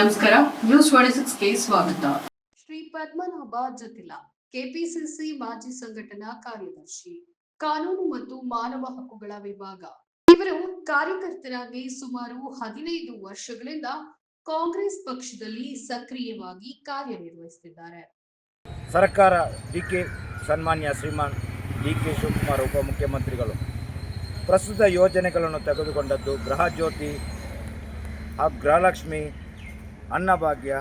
ನಮಸ್ಕಾರ. News twenty ಸಿಕ್ಸ್ಗೆ ಸ್ವಾಗತ. Shri Padmanabha ಜತಿಲ KPCC ಮಾಜಿ ಸಂಘಟನಾ ಕಾರ್ಯದರ್ಶಿ ಕಾನೂನು ಮತ್ತು ಮಾನವ ಹಕ್ಕುಗಳ ವಿಭಾಗ. ಇವರು ಕಾರ್ಯಕರ್ತರಾಗಿ ಸುಮಾರು ಹದಿನೈದು ವರ್ಷಗಳಿಂದ ಕಾಂಗ್ರೆಸ್ ಪಕ್ಷದಲ್ಲಿ ಸಕ್ರಿಯವಾಗಿ ಕಾರ್ಯನಿರ್ವಹಿಸುತ್ತಿದ್ದಾರೆ ಸರ್ಕಾರ ಡಿ ಕೆ ಸನ್ಮಾನ್ಯ ಶ್ರೀಮಾನ್ ಡಿ ಕೆ ಶಿವಕುಮಾರ್ ಉಪಮುಖ್ಯಮಂತ್ರಿಗಳು ಪ್ರಸ್ತುತ ಯೋಜನೆಗಳನ್ನು ತೆಗೆದುಕೊಂಡದ್ದು ಗೃಹಜ್ಯೋತಿ ಹಾಗೂ ಗೃಹಲಕ್ಷ್ಮಿ ಅನ್ನಭಾಗ್ಯ,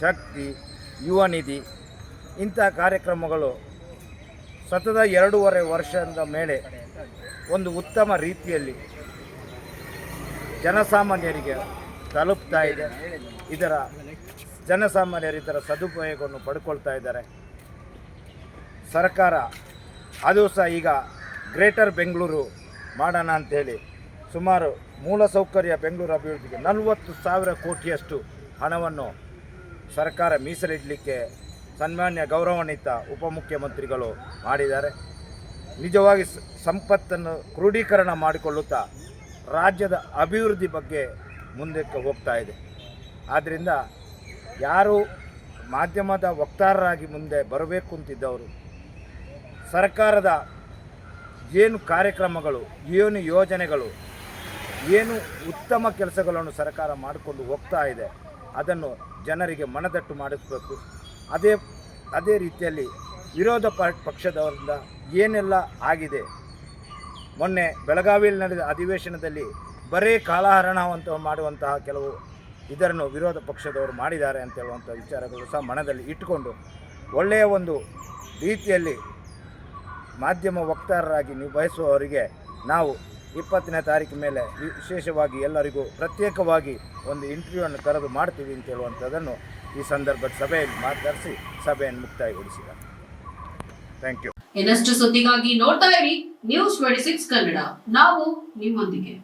ಶಕ್ತಿ, ಯುವ ನಿಧಿ ಇಂಥ ಕಾರ್ಯಕ್ರಮಗಳು ಸತತ ಎರಡೂವರೆ ವರ್ಷದ ಮೇಲೆ ಒಂದು ಉತ್ತಮ ರೀತಿಯಲ್ಲಿ ಜನಸಾಮಾನ್ಯರಿಗೆ ತಲುಪ್ತಾ ಇದೆ. ಇದರ ಜನಸಾಮಾನ್ಯರು ಇದರ ಸದುಪಯೋಗವನ್ನು ಪಡ್ಕೊಳ್ತಾ ಇದ್ದಾರೆ. ಸರ್ಕಾರ, ಅದು ಸಹ ಈಗ ಗ್ರೇಟರ್ ಬೆಂಗಳೂರು ಮಾಡೋಣ ಅಂಥೇಳಿ ಸುಮಾರು ಮೂಲಸೌಕರ್ಯ ಬೆಂಗಳೂರು ಅಭಿವೃದ್ಧಿಗೆ ನಲವತ್ತು ಸಾವಿರ ಕೋಟಿಯಷ್ಟು ಹಣವನ್ನು ಸರ್ಕಾರ ಮೀಸಲಿಡಲಿಕ್ಕೆ ಸನ್ಮಾನ್ಯ ಗೌರವಾನ್ವಿತ ಉಪಮುಖ್ಯಮಂತ್ರಿಗಳು ಮಾಡಿದ್ದಾರೆ. ನಿಜವಾಗಿ ಸಂಪತ್ತನ್ನು ಕ್ರೋಢೀಕರಣ ಮಾಡಿಕೊಳ್ಳುತ್ತಾ ರಾಜ್ಯದ ಅಭಿವೃದ್ಧಿ ಬಗ್ಗೆ ಮುಂದಕ್ಕೆ ಹೋಗ್ತಾ ಇದೆ. ಆದ್ದರಿಂದ ಯಾರು ಮಾಧ್ಯಮದ ವಕ್ತಾರರಾಗಿ ಮುಂದೆ ಬರಬೇಕು ಅಂತಿದ್ದವರು, ಸರ್ಕಾರದ ಏನು ಕಾರ್ಯಕ್ರಮಗಳು, ಏನು ಯೋಜನೆಗಳು ಏನು ಉತ್ತಮ ಕೆಲಸಗಳನ್ನು ಸರ್ಕಾರ ಮಾಡಿಕೊಂಡು ಹೋಗ್ತಾ ಇದೆ, ಅದನ್ನು ಜನರಿಗೆ ಮನದಟ್ಟು ಮಾಡಿಸಬೇಕು. ಅದೇ ಅದೇ ರೀತಿಯಲ್ಲಿ ವಿರೋಧ ಪಕ್ಷದವರಿಂದ ಏನೆಲ್ಲ ಆಗಿದೆ? ಮೊನ್ನೆ ಬೆಳಗಾವಿಯಲ್ಲಿ ನಡೆದ ಅಧಿವೇಶನದಲ್ಲಿ ಬರೇ ಕಾಲಹರಣವಂತ ಮಾಡುವಂತಹ ಕೆಲವು ಇದನ್ನು ವಿರೋಧ ಪಕ್ಷದವರು ಮಾಡಿದ್ದಾರೆ ಅಂತ ಹೇಳುವಂಥ ವಿಚಾರಗಳು ಸಹ ಮನದಲ್ಲಿ ಇಟ್ಟುಕೊಂಡು ಒಳ್ಳೆಯ ಒಂದು ರೀತಿಯಲ್ಲಿ ಮಾಧ್ಯಮ ವಕ್ತಾರರಾಗಿ ನಿಭಾಯಿಸುವವರಿಗೆ ನಾವು ಇಪ್ಪತ್ತನೇ ತಾರೀಕು ಮೇಲೆ ವಿಶೇಷವಾಗಿ ಎಲ್ಲರಿಗೂ ಪ್ರತ್ಯೇಕವಾಗಿ ಒಂದು ಇಂಟರ್ವ್ಯೂವನ್ನು ಕರೆದು ಮಾಡ್ತೀವಿ ಅಂತ ಹೇಳುವಂಥದ್ದನ್ನು ಈ ಸಂದರ್ಭದ ಸಭೆಯಲ್ಲಿ ಮಾತಾಡಿಸಿ ಸಭೆಯನ್ನು ಮುಕ್ತಾಯಗೊಳಿಸಿದ ಥ್ಯಾಂಕ್ ಯು ಇನ್ನಷ್ಟು ಸುದ್ದಿಗಾಗಿ ನೋಡ್ತಾ ಇರಿ ನ್ಯೂಸ್ ಟ್ವೆಂಟಿ ಸಿಕ್ಸ್ ಕನ್ನಡ. ನಾವು ನಿಮ್ಮೊಂದಿಗೆ.